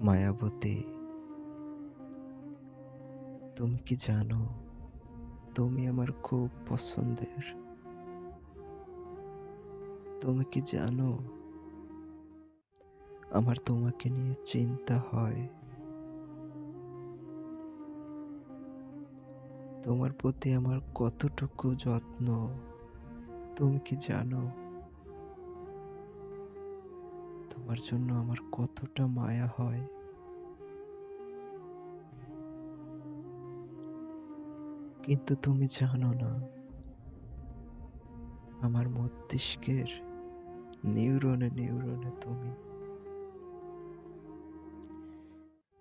মায়াবতী। তুমি কি জানো, তুমি আমার খুব পছন্দের। তুমি কি জানো, আমার তোমাকে নিয়ে চিন্তা হয়। তোমার প্রতি আমার কতটুকু যত্ন, তুমি কি জানো? তোমার জন্য আমার কতটা মায়া হয়। কিন্তু তুমি জানো না, আমার মস্তিষ্কের নিউরনে নিউরনে তুমি।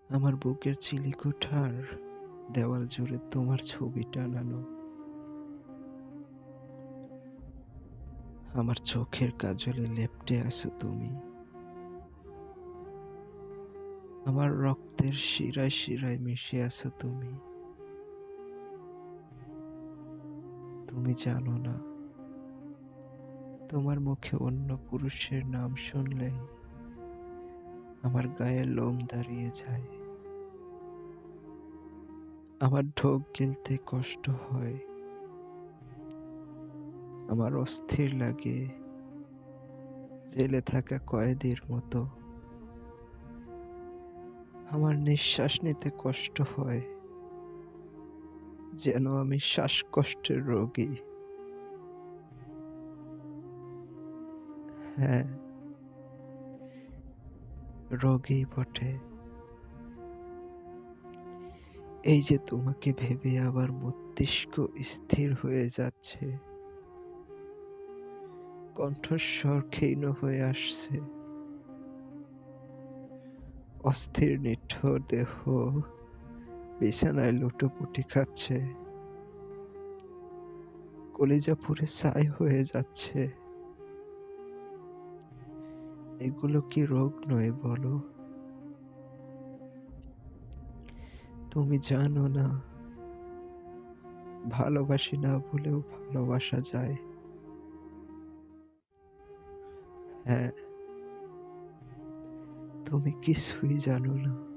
আমার বুকের চিলিকোঠার দেওয়াল জুড়ে তোমার ছবি টানানো। আমার চোখের কাজলে লেপটে আছো তুমি। আমার রক্তের শিরায় শিরায় মিশে আছো তুমি। তুমি জানো না, তোমার মুখে অন্য পুরুষের নাম শুনলেই আমার গায়ে লোম দাঁড়িয়ে যায়। আমার ঢোক গিলতে কষ্ট হয়, আমার অস্থির লাগে। জেলে থাকা কয়েদির মতো আমার নিঃশ্বাস নিতে কষ্ট হয়। যেন আমি শ্বাসকষ্টের রোগী। হ্যাঁ। রোগী বটে। এই যে তোমাকে ভেবে আবার মস্তিষ্ক স্থির হয়ে যাচ্ছে। কণ্ঠস্বর ক্ষীণ হয়ে আসছে। অস্থির, নিঠোর দেহ। বিছানায় লুটোপুটি খাচ্ছে। কলিজা পুরে ছাই হয়ে যাচ্ছে। এগুলো কি রোগ নয় বলো? তুমি জানো না। ভালোবাসি না বলেও ভালোবাসা যায়। হ্যাঁ তুমি কিছুই জানো না।